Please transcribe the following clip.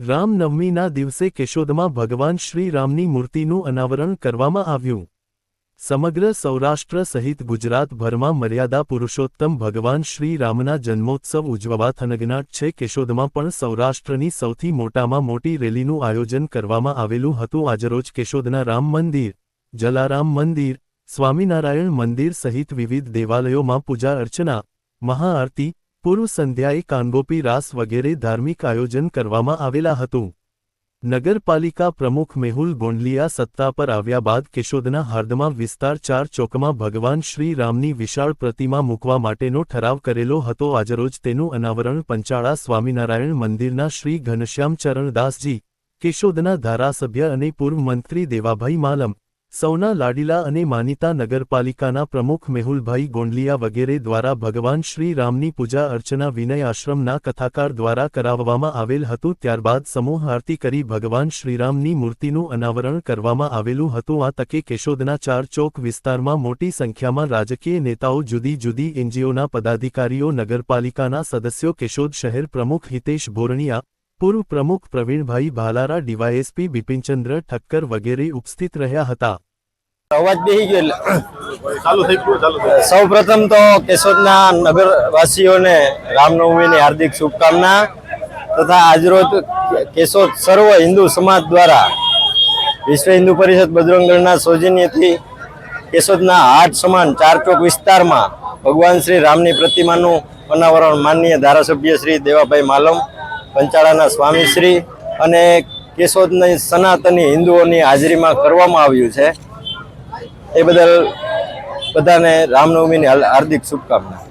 રામનવમીના દિવસે કેશોદમાં ભગવાન શ્રી રામની મૂર્તિનું અનાવરણ કરવામાં આવ્યું. સમગ્ર સૌરાષ્ટ્ર સહિત ગુજરાતભરમાં મર્યાદા પુરુષોત્તમ ભગવાન શ્રી રામના જન્મોત્સવ ઉજવવા થનગનાટ છે. કેશોદમાં પણ સૌરાષ્ટ્રની સૌથી મોટામાં મોટી રેલીનું આયોજન કરવામાં આવેલું હતું. આજરોજ કેશોદના રામ મંદિર, જલારામ મંદિર, સ્વામિનારાયણ મંદિર સહિત વિવિધ દેવાલયોમાં પૂજા અર્ચના, મહાઆરતી પૂર્વ સંધ્યાએ કાનગોપી રાસ વગેરે ધાર્મિક આયોજન કરવામાં આવેલા હતું. નગરપાલિકા પ્રમુખ મેહુલ ગોંડલિયા સત્તા પર આવ્યા બાદ કેશોદના હાર્દમાં વિસ્તાર ચાર ચોકમાં ભગવાન શ્રી રામની વિશાળ પ્રતિમા મૂકવા માટેનો ઠરાવ કરેલો હતો. આજરોજ તેનું અનાવરણ પંચાળા સ્વામિનારાયણ મંદિરના શ્રી ઘનશ્યામચરણ દાસજી કેશોદના ધારાસભ્ય અને પૂર્વ મંત્રી દેવાભાઈ માલમ સૌના લાડીલા અને માનીતા નગરપાલિકાના પ્રમુખ મેહુલભાઈ ગોંડલિયા વગેરે દ્વારા ભગવાન શ્રી રામની પૂજા અર્ચના વિનય આશ્રમના કથાકાર દ્વારા કરાવવામાં આવેલ હતું. ત્યારબાદ સમૂહ આરતી કરી ભગવાન શ્રીરામની મૂર્તિનું અનાવરણ કરવામાં આવેલું હતું. આ તકે કેશોદના ચાર ચોક વિસ્તારમાં મોટી સંખ્યામાં રાજકીય નેતાઓ, જુદી જુદી એનજીઓના પદાધિકારીઓ, નગરપાલિકાના સદસ્યો, કેશોદ શહેર પ્રમુખ હિતેશ ભોરણિયા પૂર્વ પ્રમુખ પ્રવીણભાઈ ભાલારા ડીવાયએસપી બિપિનચંદ્ર ઠક્કર વગેરે ઉપસ્થિત રહ્યા હતા. અવાજ બેહી ગયો થઈ ગયું સૌ પ્રથમ તો કેશોદના નગરવાસીઓને રામનવમીની હાર્દિક શુભકામના તથા આજરોજ કેશોદ સર્વ હિન્દુ સમાજ દ્વારા વિશ્વ હિન્દુ પરિષદ બજરંગદળના સૌજન્યથી કેશોદના હાટ સમાન ચાર ચોક વિસ્તારમાં ભગવાન શ્રી રામની પ્રતિમાનું અનાવરણ માનનીય ધારાસભ્ય શ્રી દેવાભાઈ માલમ પંચાળાના સ્વામીશ્રી અને કેશોદની સનાતની હિન્દુઓની હાજરીમાં કરવામાં આવ્યું છે. એ બદલ બધાને રામનવમીની હાર્દિક શુભકામના.